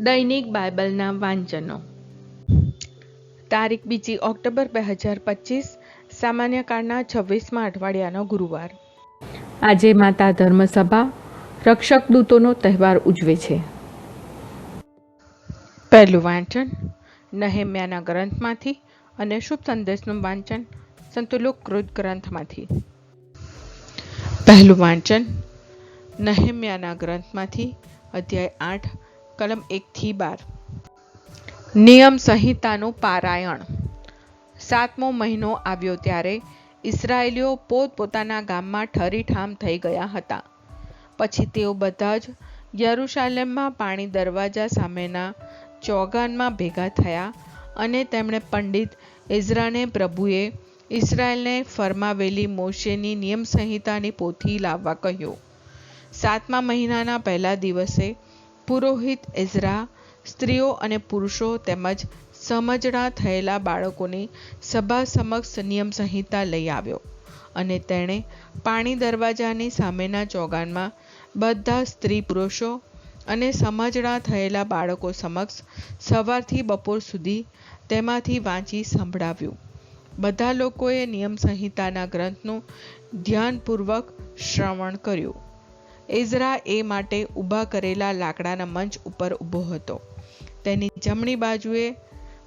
દૈનિક બાઇબલના વાંચનો. તારીખ બીજી ઓક્ટોબર બે હજાર પચીસ, સામાન્ય કાળના છવ્વીસમાં અઠવાડિયાનો ગુરુવાર. આજે માતા ધર્મસભા, રક્ષક દૂતોનો તહેવાર ઉજવે છે. પહેલું વાંચન, નહેમ્યાના ગ્રંથમાંથી અને શુભ સંદેશનું વાંચન સંતુલુક કૃત ગ્રંથમાંથી. પહેલું વાંચન, નહેમ્યાના ગ્રંથમાંથી, અધ્યાય આઠ કલમ એકથી બાર. નિયમ સંહિતાનું પારાયણ. સાતમો મહિનો આવ્યો ત્યારે ઇસરાયેલીઓ પોતપોતાના ગામમાં ઠરીઠામ થઈ ગયા હતા. પછી તેઓ બધા જ યરુશાલેમમાં પાણી દરવાજા સામેના ચોગાનમાં ભેગા થયા અને તેમણે પંડિત ઇઝરાને પ્રભુએ ઇસરાયેલને ફરમાવેલી મોશેની નિયમ સંહિતાની પોથી લાવવા કહ્યું. સાતમા મહિનાના પહેલા દિવસે પુરોહિત એઝરા, સ્ત્રીઓ અને પુરુષો તેમજ સમજણા થયેલા બાળકોની સભા સમક્ષ નિયમ સંહિતા લઈ આવ્યો અને તેણે પાણી દરવાજાની સામેના ચોગાનમાં બધા સ્ત્રી પુરુષો અને સમજણા થયેલા બાળકો સમક્ષ સવારથી બપોર સુધી તેમાંથી વાંચી સંભળાવ્યું. બધા લોકોએ નિયમ સંહિતાના ગ્રંથનું ધ્યાનપૂર્વક શ્રવણ કર્યું. એઝરા એ માટે ઊભા કરેલા લાકડાના મંચ ઉપર ઊભો હતો. તેની જમણી બાજુએ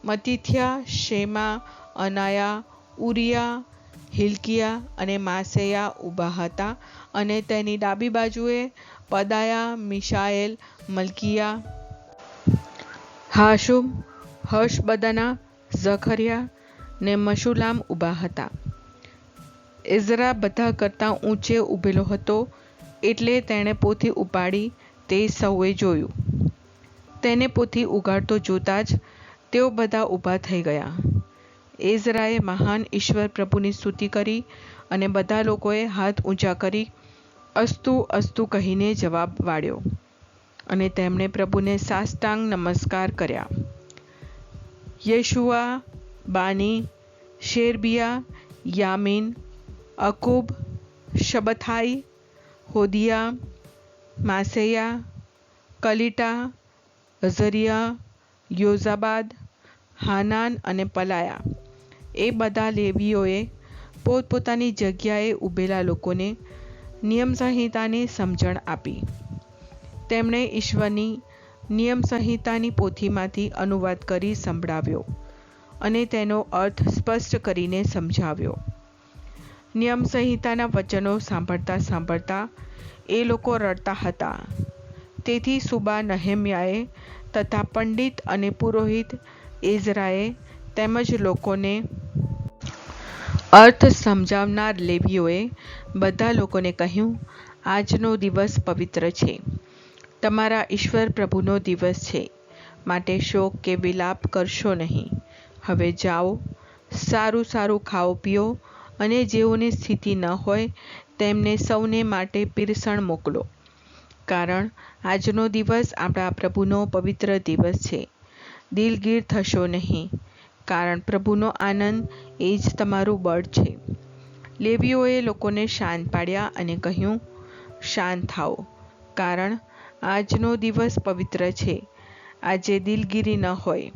મતિથિયા શેમા, અનાયા, ઉરિયા, હિલકિયા અને માસેયા ઊભા હતા અને તેની ડાબી બાજુએ પદાયા મિશાએલ મલકિયા, હાશુમ, હર્ષબદના, ઝખરિયા ને મશુલામ ઊભા હતા. એઝરા બધા કરતાં ઊંચે ઊભેલો હતો એટલે તેણે પોથી ઉપાડી તે સૌએ જોયું. તેને પોથી ઉગાડતો જોતાં જ તેઓ બધા ઊભા થઈ ગયા. એઝરાએ મહાન ઈશ્વર પ્રભુની સ્તુતિ કરી અને બધા લોકોએ હાથ ઊંચા કરી અસ્તુ અસ્તુ કહીને જવાબ વાળ્યો અને તેમણે પ્રભુને સાષ્ટાંગ નમસ્કાર કર્યા. યેશુઆ, બાની, શેરબિયા, યામીન, અકુબ, શબથાઈ હોદિયા, માસૈયા, કલિટા, અઝરિયા, યોઝાબાદ, હાનાન અને પલાયા. એ બધા લેવીઓએ પોતપોતાની જગ્યાએ ઊભેલા લોકોને નિયમ સંહિતાની સમજણ આપી. તેમણે ઈશ્વરની નિયમ સંહિતાની પોથીમાંથી અનુવાદ કરી સંભળાવ્યો અને તેનો અર્થ સ્પષ્ટ કરીને સમજાવ્યો. નિયમ સંહિતાના વચનો સાંભળતા સાંભળતા એ લોકો રડતા હતા. તેથી સુબા નહેમ્યાએ તથા પંડિત અને પુરોહિત એઝરાએ તેમજ લોકોને અર્થ સમજાવનાર લેવીઓએ બધા લોકોને કહ્યું, આજનો દિવસ પવિત્ર છે. તમારા ઈશ્વર પ્રભુનો દિવસ છે. માટે શોક કે વિલાપ કરશો નહીં. હવે જાઓ, સારું સારું ખાઓ, પીઓ અને જેઓની સ્થિતિ ન હોય, તેમને સૌને માટે પીરસણ મોકલો. કારણ, આજનો દિવસ આપણા પ્રભુનો પવિત્ર દિવસ છે. દિલગીર થશો નહીં. કારણ, પ્રભુનો આનંદ એ જ તમારું બળ છે. લેવીઓએ લોકોને શાંત પાડ્યા અને કહ્યું શાંત થાઓ. કારણ, આજનો દિવસ પવિત્ર છે. આજે દિલગીરી ન હોય.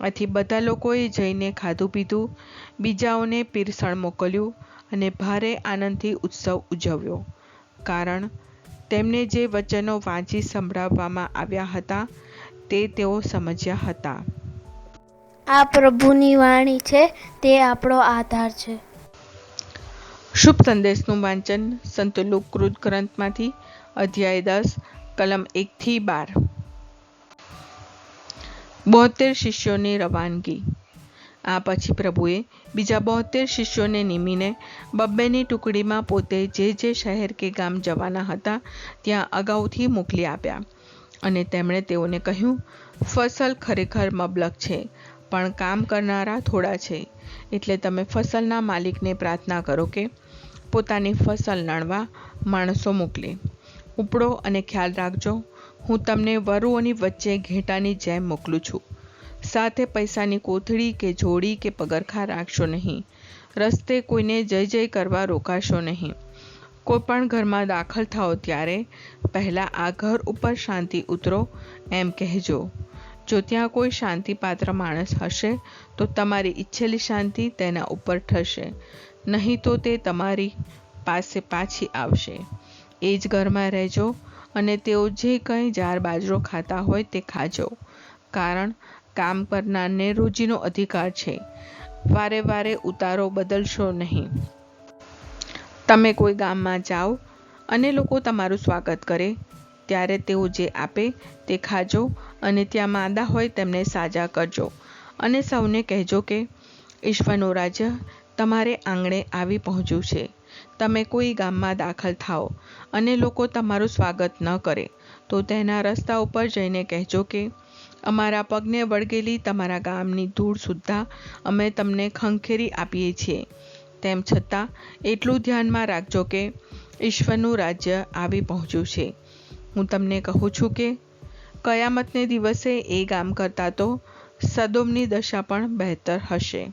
આથી બધા લોકોએ જઈને ખાધું પીધું બીજાઓને પીરસણ મોકલ્યું અને ભારે આનંદથી ઉત્સવ ઉજવ્યો. કારણ તેમને જે વચનો વાંચી સંભળાવવામાં આવ્યા હતા તે તેઓ સમજ્યા હતા. આ પ્રભુની વાણી છે તે આપણો આધાર છે. શુભ સંદેશનું વાંચન સંત લુકૃત ગ્રંથમાંથી અધ્યાય દસ કલમ એકથી બાર. બોતેર શિષ્યોની રવાનગી. આ પછી પ્રભુએ બીજા બોતેર શિષ્યોને નિમીને બબ્બેની ટુકડીમાં પોતે જે જે શહેર કે ગામ જવાના હતા ત્યાં અગાઉથી મોકલી આપ્યા. અને તેમણે તેઓને કહ્યું, ફસલ ખરેખર મબલક છે, પણ કામ કરનારા થોડા છે. એટલે તમે ફસલના માલિકને પ્રાર્થના કરો કે પોતાની ફસલ નણવા માણસો મોકલે. ઉપડો અને ખ્યાલ રાખજો હું તમને વરુઓની વચ્ચે ઘેટાની જેમ મોકલું છું. સાથે પૈસાની કોથળી કે જોડી કે પગરખા રાખશો નહીં. રસ્તે કોઈને જય જય કરવા રોકાશો નહીં. કોઈ પણ ઘરમાં દાખલ થાઓ ત્યારે પહેલાં આ ઘર ઉપર શાંતિ ઉતરો, એમ કહેજો. જો ત્યાં કોઈ શાંતિપાત્ર માણસ હશે, તો તમારી ઈચ્છેલી શાંતિ તેના ઉપર થશે. નહીં તો તે તમારી પાસે પાછી આવશે. એ જ ઘરમાં રહેજો અને તેઓ જે કંઈ જાર બાજરો ખાતા હોય તે ખાજો. કારણ કામ કરનારને રોજીનો અધિકાર છે. વારે વારે ઉતારો બદલશો નહીં. તમે કોઈ ગામમાં જાઓ અને લોકો તમારું સ્વાગત કરે, ત્યારે તેઓ જે આપે તે ખાજો અને ત્યાં માંદા હોય તેમને સાજા કરજો. અને સૌને કહેજો કે, ઈશ્વરનું રાજ્ય તમારે આંગણે આવી પહોંચ્યું છે. તમે કોઈ ગામમાં દાખલ થાઓ અને લોકો તમારું સ્વાગત ન કરે, તો તેના રસ્તા ઉપર જઈને કહેજો કે, અમારા પગને વળગેલી તમારા ગામની ધૂળ સુદ્ધા અમે તમને ખંખેરી આપીએ છીએ. તેમ છતાં, એટલું ધ્યાનમાં રાખજો કે, ઈશ્વરનું રાજ્ય આવી પહોંચ્યું છે. હું તમને કહું છું કે, કયામતને દિવસે એ ગામ કરતાં તો સદોમની દશા પણ બહેતર હશે.